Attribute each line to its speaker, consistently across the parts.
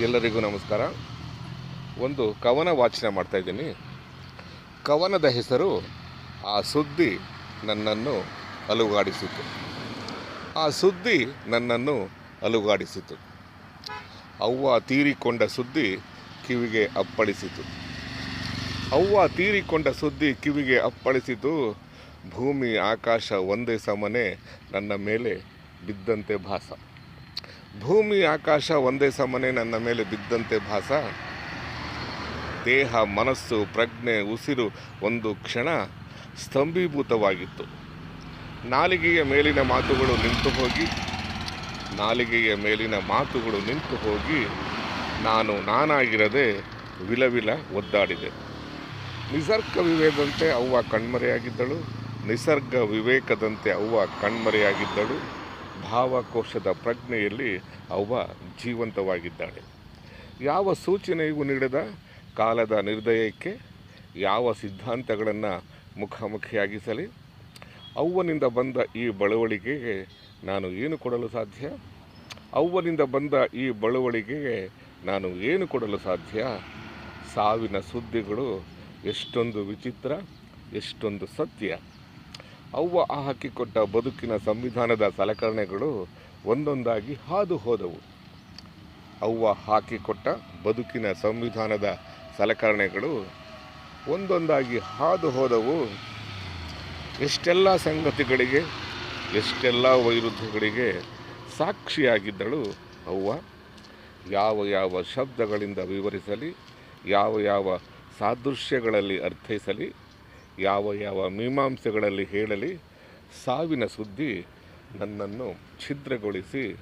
Speaker 1: ಎಲ್ಲರಿಗೂ ನಮಸ್ಕಾರ. ಒಂದು ಕವನ ವಾಚನ ಮಾಡ್ತಾ ಇದ್ದೀನಿ. ಕವನದ ಹೆಸರು ಆ ಸುದ್ದಿ ನನ್ನನ್ನು ಅಲುಗಾಡಿಸಿತು. ಆ ಸುದ್ದಿ ನನ್ನನ್ನು ಅಲುಗಾಡಿಸಿತು. ಅವ್ವ ತೀರಿಕೊಂಡ ಸುದ್ದಿ ಕಿವಿಗೆ ಅಪ್ಪಳಿಸಿತು. ಅವ್ವ ತೀರಿಕೊಂಡ ಸುದ್ದಿ ಕಿವಿಗೆ ಅಪ್ಪಳಿಸಿತು. ಭೂಮಿ, ಆಕಾಶ ಒಂದೇ ಸಮನೆ ನನ್ನ ಮೇಲೆ ಬಿದ್ದಂತೆ ಭಾಸ. ಭೂಮಿ ಆಕಾಶ ಒಂದೇ ಸಮನೆ ನನ್ನ ಮೇಲೆ ಬಿದ್ದಂತೆ ಭಾಸ. ದೇಹ, ಮನಸ್ಸು, ಪ್ರಜ್ಞೆ, ಉಸಿರು ಒಂದು ಕ್ಷಣ ಸ್ತಂಭೀಭೂತವಾಗಿತ್ತು. ನಾಲಿಗೆಯ ಮೇಲಿನ ಮಾತುಗಳು ನಿಂತು ಹೋಗಿ, ನಾಲಿಗೆಯ ಮೇಲಿನ ಮಾತುಗಳು ನಿಂತು ಹೋಗಿ, ನಾನು ನಾನಾಗಿರದೆ ವಿಲವಿಲ ಒದ್ದಾಡಿದೆ. ನಿಸರ್ಗ ವಿವೇದಂತೆ ಅವ್ವ ಕಣ್ಮರೆಯಾಗಿದ್ದಳು. ನಿಸರ್ಗ ವಿವೇಕದಂತೆ ಅವ್ವ ಕಣ್ಮರೆಯಾಗಿದ್ದಳು. ಭಾವಕೋಶದ ಪ್ರಜ್ಞೆಯಲ್ಲಿ ಅವ್ವ ಜೀವಂತವಾಗಿದ್ದಾಳೆ. ಯಾವ ಸೂಚನೆಯೂ ನೀಡದ ಕಾಲದ ನಿರ್ದಯಕ್ಕೆ ಯಾವ ಸಿದ್ಧಾಂತಗಳನ್ನು ಮುಖಾಮುಖಿಯಾಗಿಸಲಿ, ಅವ್ವನಿಂದ ಬಂದ ಈ ಬಳವಳಿಗೆಗೆ ನಾನು ಏನು ಕೊಡಲು ಸಾಧ್ಯ? ಅವ್ವನಿಂದ ಬಂದ ಈ ಬಳವಳಿಗೆಗೆ ನಾನು ಏನು ಕೊಡಲು ಸಾಧ್ಯ? ಸಾವಿನ ಸುದ್ದಿಗಳು ಎಷ್ಟೊಂದು ವಿಚಿತ್ರ, ಎಷ್ಟೊಂದು ಸತ್ಯ. ಅವ್ವ ಹಾಕಿಕೊಟ್ಟ ಬದುಕಿನ ಸಂವಿಧಾನದ ಸಲಕರಣೆಗಳು ಒಂದೊಂದಾಗಿ ಹಾದು ಹೋದವು. ಅವ್ವ ಹಾಕಿಕೊಟ್ಟ ಬದುಕಿನ ಸಂವಿಧಾನದ ಸಲಕರಣೆಗಳು ಒಂದೊಂದಾಗಿ ಹಾದು ಹೋದವು. ಎಷ್ಟೆಲ್ಲ ಸಂಗತಿಗಳಿಗೆ, ಎಷ್ಟೆಲ್ಲ ವೈರುದ್ಧಗಳಿಗೆ ಸಾಕ್ಷಿಯಾಗಿದ್ದಳು ಅವ್ವ. ಯಾವ ಯಾವ ಶಬ್ದಗಳಿಂದ ವಿವರಿಸಲಿ, ಯಾವ ಯಾವ ಸಾದೃಶ್ಯಗಳಲ್ಲಿ ಅರ್ಥೈಸಲಿ ಯಾವ ಯಾವ ಮೀಮಾಂಸೆಗಳಲ್ಲಿ ಹೇಳಲಿ ಸಾವಿನ ಸುದ್ದಿ ನನ್ನನ್ನು ಛಿದ್ರಗೊಳಿಸಿ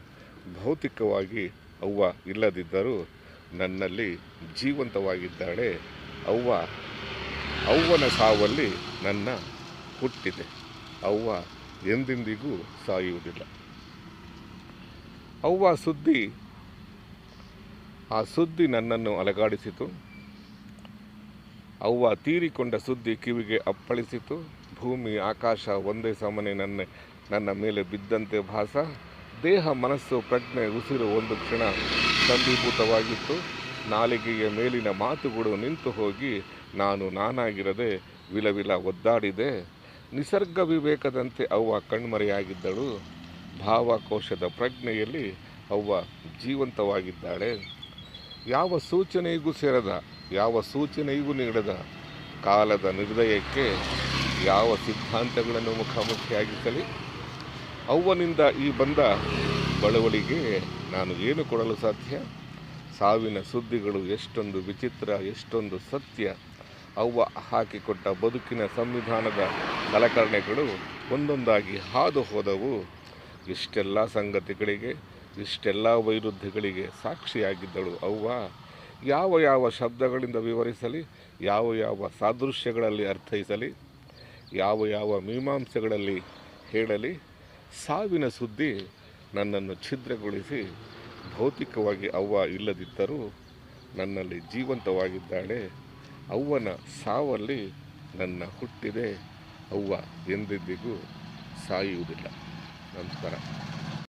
Speaker 1: ಭೌತಿಕವಾಗಿ ಅವ್ವ ಇಲ್ಲದಿದ್ದರೂ ನನ್ನಲ್ಲಿ ಜೀವಂತವಾಗಿದ್ದಾಳೆ. ಅವ್ವ, ಅವ್ವನ ಸಾವಲ್ಲಿ ನನ್ನ ಹುಟ್ಟಿದೆ. ಅವ್ವ ಎಂದೆಂದಿಗೂ ಸಾಯುವುದಿಲ್ಲ. ಅವ್ವ ಸುದ್ದಿ, ಆ ಸುದ್ದಿ ನನ್ನನ್ನು ಅಲಗಾಡಿಸಿತು. ಅವ್ವ ತೀರಿಕೊಂಡ ಸುದ್ದಿ ಕಿವಿಗೆ ಅಪ್ಪಳಿಸಿತು. ಭೂಮಿ, ಆಕಾಶ ಒಂದೇ ಸಮನೆ ನನ್ನ ನನ್ನ ಮೇಲೆ ಬಿದ್ದಂತೆ ಭಾಸ. ದೇಹ, ಮನಸ್ಸು, ಪ್ರಜ್ಞೆ, ಉಸಿರು ಒಂದು ಕ್ಷಣ ಸಂಭೀಭೂತವಾಗಿತ್ತು ನಾಲಿಗೆಯ ಮೇಲಿನ ಮಾತುಗಳು ನಿಂತು ಹೋಗಿ, ನಾನು ನಾನಾಗಿರದೆ ವಿಲವಿಲ ಒದ್ದಾಡಿದೆ. ನಿಸರ್ಗ ವಿವೇಕದಂತೆ ಅವ್ವ ಕಣ್ಮರೆಯಾಗಿದ್ದಳು. ಭಾವಕೋಶದ ಪ್ರಜ್ಞೆಯಲ್ಲಿ ಅವ್ವ ಜೀವಂತವಾಗಿದ್ದಾಳೆ. ಯಾವ ಸೂಚನೆಗೂ ಸೇರದ, ಯಾವ ಸೂಚನೆಗೂ ನೀಡದ ಕಾಲದ ನಿರ್ದಯಕ್ಕೆ ಯಾವ ಸಿದ್ಧಾಂತಗಳನ್ನು ಮುಖಾಮುಖಿಯಾಗಿಸಲಿ? ಅವ್ವನಿಂದ ಈ ಬಂದ ಬಳವಳಿಗೆ ನಾನು ಏನು ಕೊಡಲು ಸಾಧ್ಯ? ಸಾವಿನ ಸುದ್ದಿಗಳು ಎಷ್ಟೊಂದು ವಿಚಿತ್ರ, ಎಷ್ಟೊಂದು ಸತ್ಯ. ಅವ್ವ ಹಾಕಿಕೊಟ್ಟ ಬದುಕಿನ ಸಂವಿಧಾನದ ಸಲಕರಣೆಗಳು ಒಂದೊಂದಾಗಿ ಹಾದು ಹೋದವು. ಇಷ್ಟೆಲ್ಲ ಸಂಗತಿಗಳಿಗೆ ಇಷ್ಟೆಲ್ಲ ವೈರುಧ್ಯಗಳಿಗೆ ಸಾಕ್ಷಿಯಾಗಿದ್ದಳು. ಅವ್ವ, ಯಾವ ಯಾವ ಶಬ್ದಗಳಿಂದ ವಿವರಿಸಲಿ, ಯಾವ ಯಾವ ಸಾದೃಶ್ಯಗಳಲ್ಲಿ ಅರ್ಥೈಸಲಿ, ಯಾವ ಯಾವ ಮೀಮಾಂಸೆಗಳಲ್ಲಿ ಹೇಳಲಿ, ಸಾವಿನ ಸುದ್ದಿ ನನ್ನನ್ನು ಛಿದ್ರಗೊಳಿಸಿ ಭೌತಿಕವಾಗಿ ಅವ್ವ ಇಲ್ಲದಿದ್ದರೂ ನನ್ನಲ್ಲಿ ಜೀವಂತವಾಗಿದ್ದಾಳೆ. ಅವ್ವನ ಸಾವಲ್ಲಿ ನನ್ನ ಹುಟ್ಟಿದೆ. ಅವ್ವ ಎಂದೆಂದಿಗೂ ಸಾಯುವುದಿಲ್ಲ. ನಮಸ್ಕಾರ.